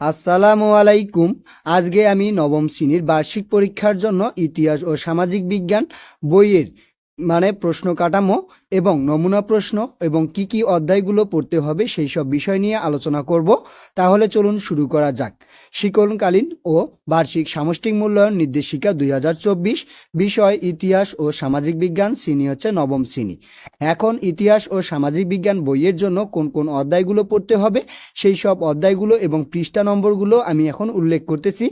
আসসালামু আলাইকুম। আজকে আমি নবম শ্রেণির বার্ষিক পরীক্ষার জন্য ইতিহাস ও সামাজিক বিজ্ঞান বইয়ের মানে প্রশ্ন কাঠামো এবং নমুনা প্রশ্ন এবং কি কি অধ্যায়গুলো পড়তে হবে সেই সব বিষয় নিয়ে আলোচনা করব। তাহলে চলুন শুরু করা যাক। শিকরণকালীন ও বার্ষিক সামষ্টিক মূল্যায়ন নির্দেশিকা দুই হাজার চব্বিশ, বিষয়, ইতিহাস ও সামাজিক বিজ্ঞান, শ্রেণি হচ্ছে নবম শ্রেণি। এখন ইতিহাস ও সামাজিক বিজ্ঞান বইয়ের জন্য কোন কোন অধ্যায়গুলো পড়তে হবে সেই সব অধ্যায়গুলো এবং পৃষ্ঠা নম্বরগুলো আমি এখন উল্লেখ করতেছি।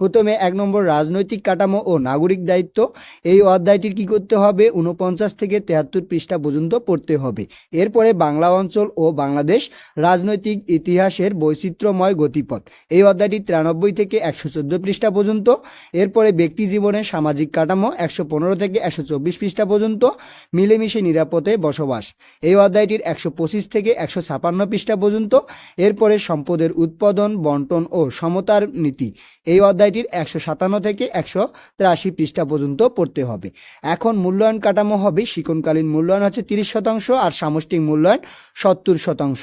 প্রথমে এক নম্বর রাজনৈতিক কাঠামো ও নাগরিক দায়িত্ব। এই অধ্যায়টির কি করতে হবে? উনপঞ্চাশ থেকে তেহাত্তর পৃষ্ঠা পর্যন্ত পড়তে হবে। এরপরে বাংলা অঞ্চল ও বাংলাদেশ রাজনৈতিক ইতিহাসের বৈচিত্র্যময় গতিপথ। এই অধ্যায়টি তিরানব্বই থেকে একশো চোদ্দ পৃষ্ঠা পর্যন্ত। এরপরে ব্যক্তি জীবনের সামাজিক কাঠামো একশো পনেরো থেকে একশো চব্বিশ পৃষ্ঠা পর্যন্ত। মিলেমিশে নিরাপদে বসবাস। এই অধ্যায়টির একশো পঁচিশ থেকে একশো ছাপান্ন পৃষ্ঠা পর্যন্ত। এরপরে সম্পদের উৎপাদন, বন্টন ও সমতার নীতি। এই অধ্যায়টির একশো সাতান্ন থেকে একশো তিরাশি পৃষ্ঠা পর্যন্ত পড়তে হবে। এখন মূল্যায়ন কাঠামো হবে শিকনকালীন মূল্যায়ন হচ্ছে তিরিশ শতাংশ আর সামষ্টিক মূল্যায়ন সত্তর শতাংশ।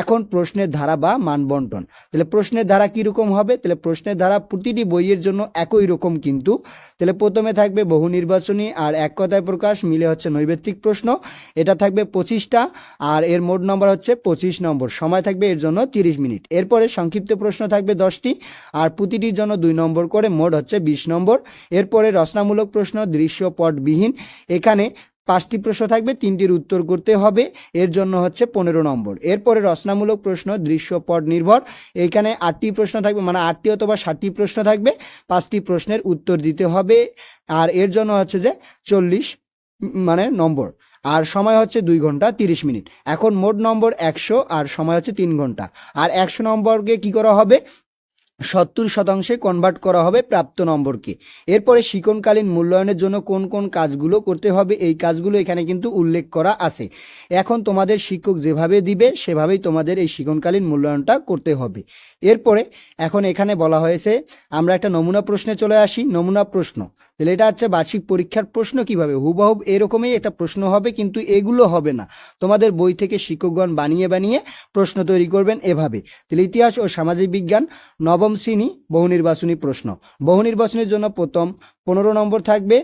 এখন প্রশ্নের ধারা বা মান বন্টন। তাহলে প্রশ্নের ধারা কীরকম হবে? তাহলে প্রশ্নের ধারা প্রতিটি বইয়ের জন্য একই রকম কিন্তু। তাহলে প্রথমে থাকবে বহু নির্বাচনী আর এক কথায় প্রকাশ, মিলে হচ্ছে নৈবেত্তিক প্রশ্ন। এটা থাকবে পঁচিশটা আর এর মোট নম্বর হচ্ছে পঁচিশ নম্বর। সময় থাকবে এর জন্য তিরিশ মিনিট। এরপরে সংক্ষিপ্ত প্রশ্ন থাকবে দশটি আর প্রতিটির জন্য দুই নম্বর করে মোট হচ্ছে বিশ নম্বর। এরপরে রচনামূলক প্রশ্ন, দৃশ্যপটবিহীন। এখানে পাঁচটি প্রশ্ন থাকবে, তিনটির উত্তর করতে হবে। এর জন্য হচ্ছে পনেরো নম্বর। এরপরে রচনামূলক প্রশ্ন, দৃশ্যপট নির্ভর। এখানে আটটি প্রশ্ন থাকবে মানে আটটি অথবা ষাটটি প্রশ্ন থাকবে। পাঁচটি প্রশ্নের উত্তর দিতে হবে। আর এর জন্য হচ্ছে যে চল্লিশ মানে নম্বর। আর সময় হচ্ছে দুই ঘণ্টা তিরিশ মিনিট। এখন মোট নম্বর একশো, আর সময় হচ্ছে তিন ঘণ্টা। আর একশো নম্বরকে কি করা হবে? সত্তর শতাংশে কনভার্ট করা হবে প্রাপ্ত নম্বরকে। এরপরে শিকনকালীন মূল্যায়নের জন্য কোন কোন কাজগুলো করতে হবে, এই কাজগুলো এখানে কিন্তু উল্লেখ করা আছে। এখন তোমাদের শিক্ষক যেভাবে দিবে, সেভাবেই তোমাদের এই শিকনকালীন মূল্যায়নটা করতে হবে। এরপরে এখন এখানে বলা হয়েছে, আমরা একটা নমুনা প্রশ্নে চলে আসি। নমুনা প্রশ্ন তাহলে এটা হচ্ছে বার্ষিক পরীক্ষার প্রশ্ন কীভাবে? হুবহুব এরকমই এটা প্রশ্ন হবে, কিন্তু এগুলো হবে না। তোমাদের বই থেকে শিক্ষকগণ বানিয়ে বানিয়ে প্রশ্ন তৈরি করবেন এভাবে। তাহলে ইতিহাস ও সামাজিক বিজ্ঞান, নবম শ্রেণি, বহু নির্বাচনী প্রশ্ন। বহু নির্বাচনের জন্য প্রথম পনেরো নম্বর থাকবে।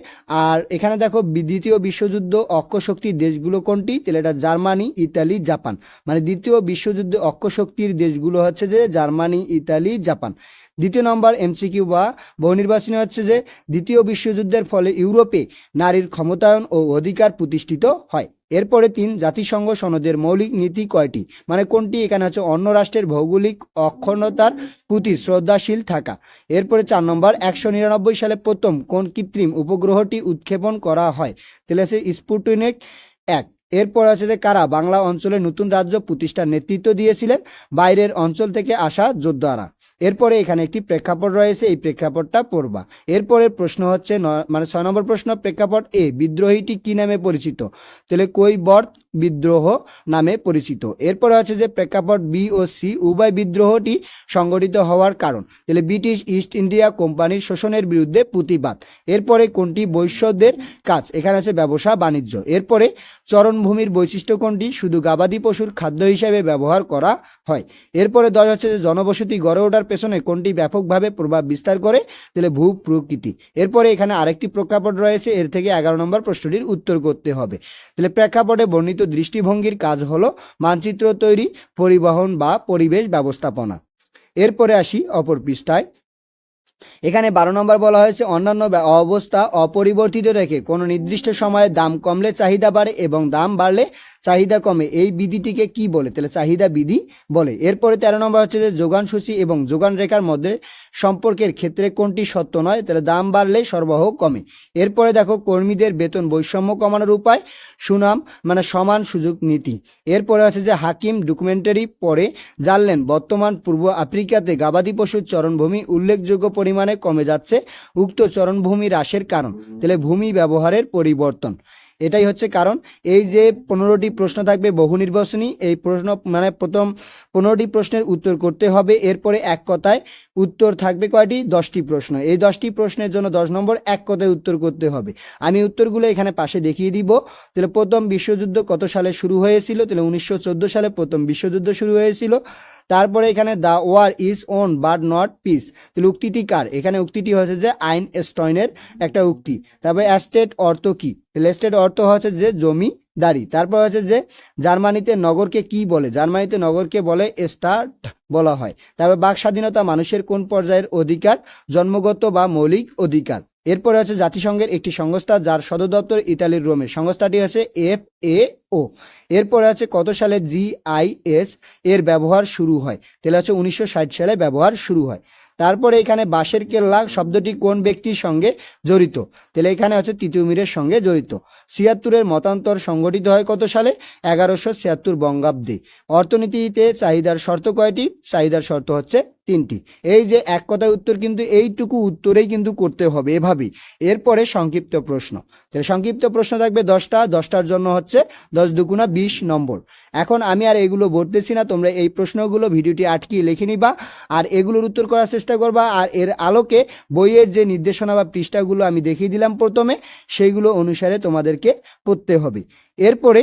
আর এখানে দেখো দ্বিতীয় বিশ্বযুদ্ধ অক্ষশক্তির দেশগুলো কোনটি? তাহলে এটা জার্মানি, ইতালি, জাপান। মানে দ্বিতীয় বিশ্বযুদ্ধে অক্ষশক্তির দেশগুলো হচ্ছে যে জার্মানি, ইতালি, জাপান। দ্বিতীয় নম্বর এমসিকিউ বা বহু নির্বাচনী হচ্ছে যে দ্বিতীয় বিশ্বযুদ্ধের ফলে ইউরোপে নারীর ক্ষমতায়ন ও অধিকার প্রতিষ্ঠিত হয়। এরপরে তিন, জাতিসংঘ সনদের মৌলিক নীতি কয়টি? মানে কোনটি? এখানে হচ্ছে অন্য রাষ্ট্রের ভৌগোলিক অক্ষুণ্ণতার প্রতি শ্রদ্ধাশীল থাকা। এরপরে চার নম্বর, একশো নিরানব্বই সালে প্রথম কোন কৃত্রিম উপগ্রহটি উৎক্ষেপণ করা হয়? তাহলে আছে স্পুটনিক এক। এরপর আছে যে কারা? বাংলা অঞ্চলে নতুন রাজ্য প্রতিষ্ঠার নেতৃত্ব দিয়েছিলেন বাইরের অঞ্চল থেকে আসা যোদ্ধারা। এরপরে এখানে একটি প্রেক্ষাপট রয়েছে, এই প্রেক্ষাপটটা পড়বা। এরপরের প্রশ্ন হচ্ছে মানে ছয় নম্বর প্রশ্ন, প্রেক্ষাপট এ, বিদ্রোহীটি কি নামে পরিচিত? তাহলে কৈবর্ত বিদ্রোহ নামে পরিচিত। এরপরে আছে যে প্রেক্ষাপট বি ও সি উভয় বিদ্রোহটি সংগঠিত হওয়ার কারণ। তাহলে ব্রিটিশ ইস্ট ইন্ডিয়া কোম্পানির শোষণের বিরুদ্ধে প্রতিবাদ। এরপরে কোনটি? বৈশ্যদের কাজ। এখানে আছে ব্যবসা, বাণিজ্য। এরপরে চরণভূমির বৈশিষ্ট্য কোনটি? শুধু গাবাদি পশুর খাদ্য হিসাবে ব্যবহার করা হয়। এরপরে দশ হচ্ছে যে জনবসতি গড়ে ওঠার পেছনে কোনটি ব্যাপকভাবে প্রভাব বিস্তার করে? তাহলে ভূ প্রকৃতি। এরপরে এখানে আরেকটি প্রেক্ষাপট রয়েছে। এর থেকে এগারো নম্বর প্রশ্নটির উত্তর করতে হবে। তাহলে প্রেক্ষাপটে বর্ণিত দৃষ্টিভঙ্গির কাজ হলো মানচিত্র তৈরি, পরিবহন বা পরিবেশ ব্যবস্থাপনা। এরপরে আসি অপর পৃষ্ঠায়। এখানে বারো নম্বর বলা হয়েছে, অন্যান্য অবস্থা অপরিবর্তিত রেখে কোনো নির্দিষ্ট সময়ে দাম কমলে চাহিদা বাড়ে এবং দাম বাড়লে চাহিদা কমে, এই বিধিটিকে কি বলে? তাহলে চাহিদা বিধি বলে। এরপরে তেরো নম্বর হচ্ছে যে যোগান সূচি এবং যোগান রেখার মধ্যে সম্পর্কের ক্ষেত্রে কোনটি সত্য নয়, তাহলে দাম বাড়লে সরবরাহ কমে। এরপরে দেখো, কর্মীদের বেতন বৈষম্য কমানোর উপায়, সুনাম মানে সমান সুযোগ নীতি। এরপরে আছে যে হাকিম ডকুমেন্টারি পরে জানলেন, বর্তমান পূর্ব আফ্রিকাতে গাবাদি পশুর চরণভূমি উল্লেখযোগ্য পরিমাণে কমে যাচ্ছে, উক্ত চরণভূমি হ্রাসের কারণ। তাহলে ভূমি ব্যবহারের পরিবর্তন। এটাই হচ্ছে কারণ। এই যে পনেরোটি প্রশ্ন থাকবে বহু নির্বাচনী, এই প্রশ্ন মানে প্রথম পনেরোটি প্রশ্নের উত্তর করতে হবে। এরপরে এক কথায় উত্তর থাকবে কয়টি? দশটি প্রশ্ন। এই দশটি প্রশ্নের জন্য দশ নম্বর এক কথায় উত্তর করতে হবে। আমি উত্তরগুলো এখানে পাশে দেখিয়ে দিব। তাহলে প্রথম বিশ্বযুদ্ধ কত সালে শুরু হয়েছিল? তাহলে উনিশশো চোদ্দ সালে প্রথম বিশ্বযুদ্ধ শুরু হয়েছিল। তারপরে এখানে the war is won but not peace তাহলে উক্তিটি কার? এখানে উক্তিটি হচ্ছে যে আইন স্টয়নের একটা উক্তি। তারপরে অ্যাস্টেট অর্থ কি? এস্টেট অর্থ হচ্ছে যে জমি দাঁড়ি। তারপর হচ্ছে যে, জার্মানিতে নগরকে কি বলে? জার্মানিতে নগরকে বলে স্টার্ট বলা হয়। তারপর বাক স্বাধীনতা মানুষের কোন পর্যায়ের অধিকার? জন্মগত বা মৌলিক অধিকার। এরপরে হচ্ছে জাতিসংঘের একটি সংস্থা যার সদর দপ্তর ইতালির রোমে। সংস্থাটি হচ্ছে এফ এ ও। এরপরে আছে কত সালে জিআইএস এর ব্যবহার শুরু হয়? তাহলে হচ্ছে উনিশশো ষাট সালে ব্যবহার শুরু হয়। তারপরে এখানে বাঁশের কেল্লা শব্দটি কোন ব্যক্তির সঙ্গে জড়িত? তাহলে এখানে হচ্ছে তিতুমিরের সঙ্গে জড়িত। ছিয়াত্তরের মতান্তর সংগঠিত হয় কত সালে? এগারোশো ছিয়াত্তর বঙ্গাব্দে। অর্থনীতিতে চাহিদার শর্ত কয়টি? চাহিদার শর্ত হচ্ছে তিনটি। এই যে এক কথায় উত্তর কিন্তু এইটুকু উত্তরেই কিন্তু করতে হবে এভাবেই। এরপরে সংক্ষিপ্ত প্রশ্ন। তাহলে সংক্ষিপ্ত প্রশ্ন থাকবে দশটা। দশটার জন্য হচ্ছে দশ দুগুণা বিশ নম্বর। এখন আমি আর এগুলো বলতেছি না, তোমরা এই প্রশ্নগুলো ভিডিওটি আটকিয়ে লিখে নিবা আর এগুলোর উত্তর করার চেষ্টা করবা আর এর আলোকে বইয়ের যে নির্দেশনা বা পৃষ্ঠাগুলো আমি দেখিয়ে দিলাম প্রথমে, সেইগুলো অনুসারে তোমাদেরকে পড়তে হবে। এরপরে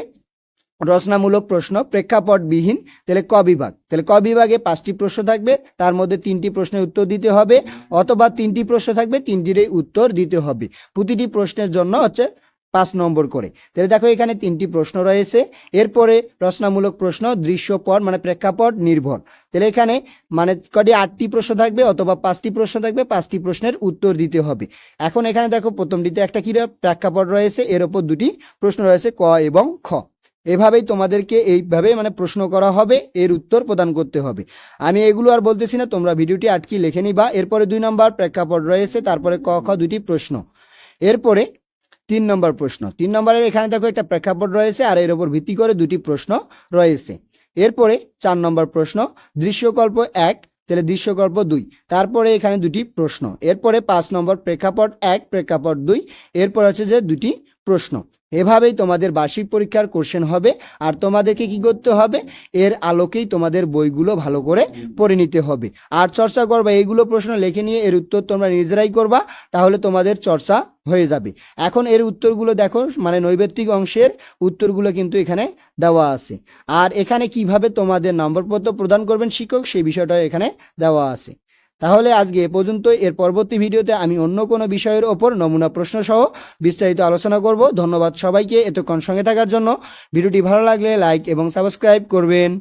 রচনামূলক প্রশ্ন, প্রেক্ষাপটবিহীন, তাহলে ক বিভাগ? তাহলে ক বিভাগে পাঁচটি প্রশ্ন থাকবে, তার মধ্যে তিনটি প্রশ্নের উত্তর দিতে হবে, অথবা তিনটি প্রশ্ন থাকবে, তিনটিরই উত্তর দিতে হবে। প্রতিটি প্রশ্নের জন্য হচ্ছে পাঁচ নম্বর করে। তাহলে দেখো এখানে তিনটি প্রশ্ন রয়েছে। এরপরে রচনামূলক প্রশ্ন, দৃশ্যপট মানে প্রেক্ষাপট নির্ভর। তাহলে এখানে মানে কটি আটটি প্রশ্ন থাকবে, অথবা পাঁচটি প্রশ্ন থাকবে, পাঁচটি প্রশ্নের উত্তর দিতে হবে। এখন এখানে দেখো প্রথমটিতে একটা কি প্রেক্ষাপট রয়েছে, এর ওপর দুটি প্রশ্ন রয়েছে, ক এবং খ। এভাবেই তোমাদেরকে এইভাবে মানে প্রশ্ন করা হবে, এর উত্তর প্রদান করতে হবে। আমি এগুলো আর বলতেছি না, তোমরা ভিডিওটি আটকি লিখে নিবা। এরপরে দুই নম্বর প্রেক্ষাপট রয়েছে, তারপরে ক, খ দুটি প্রশ্ন। এরপরে তিন নম্বর প্রশ্ন। তিন নম্বরের এখানে দেখো একটা প্রেক্ষাপট রয়েছে, আর এর উপর ভিত্তি করে দুটি প্রশ্ন রয়েছে। এরপরে চার নম্বর প্রশ্ন, দৃশ্যকল্প এক, তাহলে দৃশ্যকল্প দুই। তারপরে এখানে দুটি প্রশ্ন। এরপরে পাঁচ নম্বর প্রেক্ষাপট এক, প্রেক্ষাপট দুই। এরপর হচ্ছে যে দুটি প্রশ্ন। এভাবেই তোমাদের বার্ষিক পরীক্ষার কোশ্চেন হবে আর তোমাদেরকে কি করতে হবে? এর আলোকেই তোমাদের বইগুলো ভালো করে পড়ে নিতে হবে। আর চর্চা করবা, এইগুলো প্রশ্ন লিখে নিয়ে এর উত্তর তোমরা নিজেরাই করবা, তাহলে তোমাদের চর্চা হয়ে যাবে। এখন এর উত্তরগুলো দেখো মানে নৈবেত্তিক অংশের উত্তরগুলো কিন্তু এখানে দেওয়া আছে। আর এখানে কীভাবে তোমাদের নম্বরপত্র প্রদান করবেন শিক্ষক, সেই বিষয়টাও এখানে দেওয়া আছে। তাহলে আজকে এ পর্যন্ত এর পরবর্তী ভিডিওতে আমি অন্য কোনো বিষয়ের ওপর নমুনা প্রশ্ন সহ বিস্তারিত আলোচনা করব। ধন্যবাদ সবাইকে এতক্ষণ সঙ্গে থাকার জন্য। ভিডিওটি ভালো লাগলে লাইক এবং সাবস্ক্রাইব করবেন।